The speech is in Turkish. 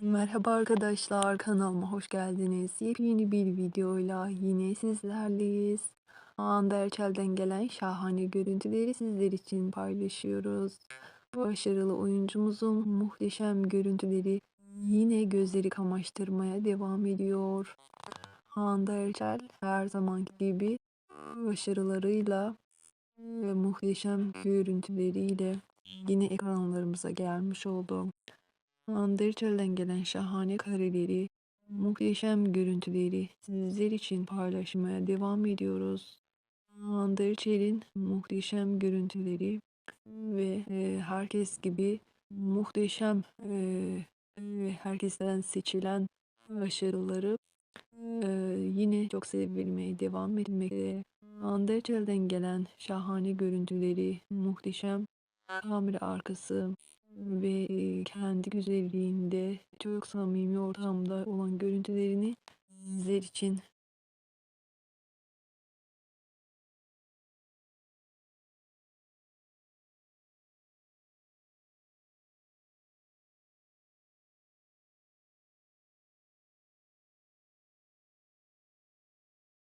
Merhaba arkadaşlar, kanalıma hoş geldiniz. Yepyeni bir videoyla yine sizlerleyiz. Hande Erçel'den gelen şahane görüntüleri sizler için paylaşıyoruz. Başarılı oyuncumuzun muhteşem görüntüleri yine gözleri kamaştırmaya devam ediyor. Hande Erçel her zamanki gibi başarılarıyla ve muhteşem görüntüleriyle yine ekranlarımıza gelmiş oldu. Hande Erçel'den gelen şahane kareleri, muhteşem görüntüleri sizler için paylaşmaya devam ediyoruz. Hande Erçel'in muhteşem görüntüleri ve e, herkes gibi muhteşem e, ve herkesten seçilen başarıları e, yine çok sevilmeye devam etmekte. Hande Erçel'den gelen şahane görüntüleri, muhteşem kamera arkası ve e, kendi güzelliğinde çok samimi ortamda olan görüntülerini sizler için